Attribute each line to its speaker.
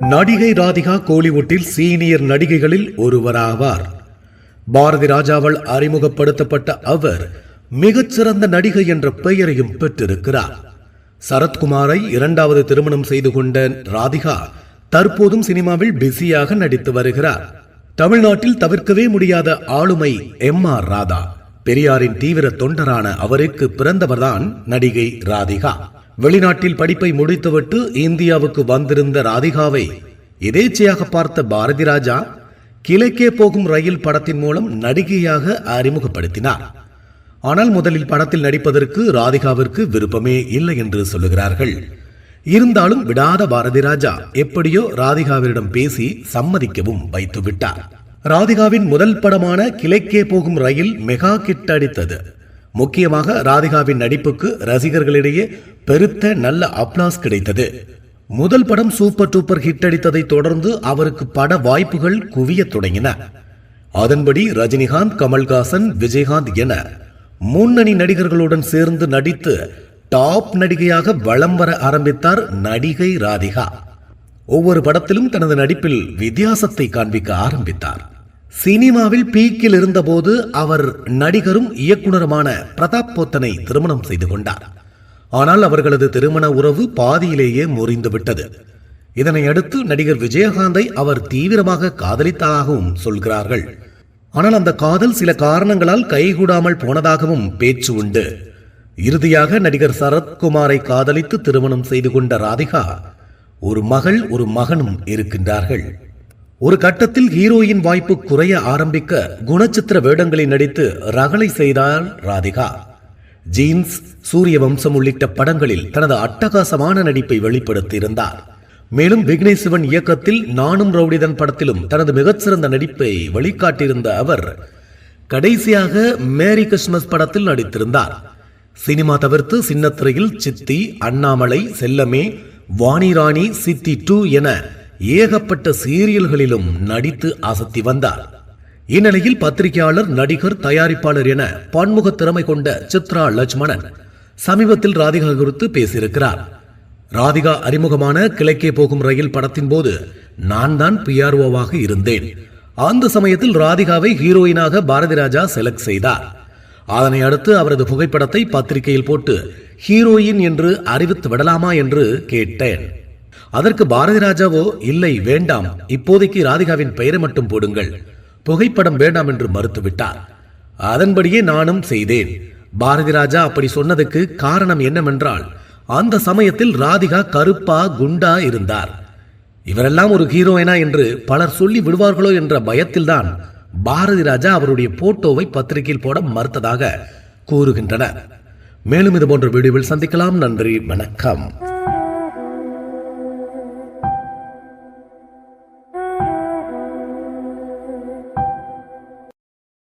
Speaker 1: நடிகை ராதிகா கோலிவுட்டில் சீனியர் நடிகைகளில் ஒருவராவார். பாரதி ராஜாவால் அறிமுகப்படுத்தப்பட்ட அவர் மிகச்சிறந்த நடிகை என்ற பெயரையும் பெற்றிருக்கிறார். சரத்குமாரை இரண்டாவது திருமணம் செய்து கொண்ட ராதிகா தற்போதும் சினிமாவில் பிஸியாக நடித்து வருகிறார். தமிழ்நாட்டில் தவிர்க்கவே முடியாத ஆளுமை எம் ஆர் ராதா பெரியாரின் தீவிர தொண்டரான அவருக்கு பிறந்தவர்தான் நடிகை ராதிகா. வெளிநாட்டில் படிப்பை முடித்துவிட்டு இந்தியாவுக்கு வந்திருந்த ராதிகாவை எதேச்சையாக பார்த்த பாரதி ராஜா கிழக்கே போகும் ரயில் படத்தின் மூலம் நடிகையாக அறிமுகப்படுத்தினார். ஆனால் முதலில் படத்தில் நடிப்பதற்கு ராதிகாவிற்கு விருப்பமே இல்லை என்று சொல்லுகிறார்கள். இருந்தாலும் விடாத பாரதி ராஜா எப்படியோ ராதிகாவிடம் பேசி சம்மதிக்கவும் வைத்து விட்டார் ராதிகாவின் முதல் படமான கிழக்கே போகும் ரயில் மெகா கிட்டடித்தது. முக்கியமாக ராதிகாவின் நடிப்புக்கு ரசிகர்களிடையே பெருத்த நல்ல அப்ளாஸ் கிடைத்தது. முதல் படம் சூப்பர் டூப்பர் ஹிட் அடித்ததை தொடர்ந்து அவருக்கு பட வாய்ப்புகள் குவியத் தொடங்கின. அதன்படி ரஜினிகாந்த் கமல்ஹாசன் விஜயகாந்த் என முன்னணி நடிகர்களுடன் சேர்ந்து நடித்து டாப் நடிகையாக வலம் வர ஆரம்பித்தார் நடிகை ராதிகா. ஒவ்வொரு படத்திலும் தனது நடிப்பில் வித்தியாசத்தை காண்பிக்க ஆரம்பித்தார். சினிமாவில் பீக்கில் இருந்தபோது அவர் நடிகரும் இயக்குனருமான பிரதாப் போத்தனை திருமணம் செய்து கொண்டார். ஆனால் அவர்களது திருமண உறவு பாதியிலேயே முறிந்துவிட்டது விட்டது. இதனை அடுத்து நடிகர் விஜயகாந்தை அவர் தீவிரமாக காதலித்ததாகவும் சொல்கிறார்கள். ஆனால் அந்த காதல் சில காரணங்களால் கைகூடாமல் போனதாகவும் பேச்சு உண்டு. இறுதியாக நடிகர் சரத்குமாரை காதலித்து திருமணம் செய்து கொண்ட ராதிகா ஒரு மகள் ஒரு மகனும் இருக்கின்றார்கள். ஒரு கட்டத்தில் ஹீரோயின் வாய்ப்பு குறைய ஆரம்பிக்க குணச்சித்திர வேடங்களில் நடித்து ரகளை செய்தார் ராதிகா. ஜீன்ஸ் சூரிய வம்சம் உள்ளிட்ட படங்களில் தனது அட்டகாசமான நடிப்பை வெளிப்படுத்தியிருந்தார். மேலும் விக்னேஷ் சிவன் இயக்கத்தில் நானும் ரவுடிதன் படத்திலும் தனது மிகச்சிறந்த நடிப்பை வெளிக்காட்டியிருந்த அவர் கடைசியாக மேரி கிறிஸ்மஸ் படத்தில் நடித்திருந்தார். சினிமா தவிர்த்து சின்னத்திரையில் சித்தி அண்ணாமலை செல்லமே வாணிராணி சித்தி டூ என ஏகப்பட்ட சீரியல்களிலும் நடித்து அசத்தி வந்தார். இந்நிலையில் பத்திரிகையாளர் நடிகர் தயாரிப்பாளர் என பன்முக திறமை கொண்ட சித்ரா லட்சுமணன் சமீபத்தில் ராதிகா குறித்து பேசியிருக்கிறார். ராதிகா அறிமுகமான கிழக்கே போகும் ரயில் படத்தின் போது நான் தான் பிஆர்ஓவாக இருந்தேன். அந்த சமயத்தில் ராதிகாவை ஹீரோயினாக பாரதி ராஜா செலக்ட் செய்தார். அதனை அடுத்து அவரது புகைப்படத்தை பத்திரிகையில் போட்டு ஹீரோயின் என்று அறிவித்து விடலாமா என்று கேட்டேன். அதற்கு பாரதி ராஜாவோ இல்லை வேண்டாம். இப்போதைக்கு ராதிகாவின் பெயரை மட்டும் போடுங்கள். புகைப்படம் வேண்டாம் என்று மறுத்துவிட்டார். அதன்படியே நானும் செய்தேன். பாரதி ராஜா அப்படி சொன்னதுக்கு காரணம் என்னவென்றால் அந்த சமயத்தில் ராதிகா கருப்பா குண்டா இருந்தார். இவரெல்லாம் ஒரு ஹீரோயினா என்று பலர் சொல்லி விடுவார்களோ என்ற பயத்தில்தான் பாரதி ராஜா அவருடைய போட்டோவை பத்திரிகையில் போட மறுத்ததாக கூறுகின்றனர். மேலும் இது போன்ற வீடியோவில் சந்திக்கலாம். நன்றி. வணக்கம்.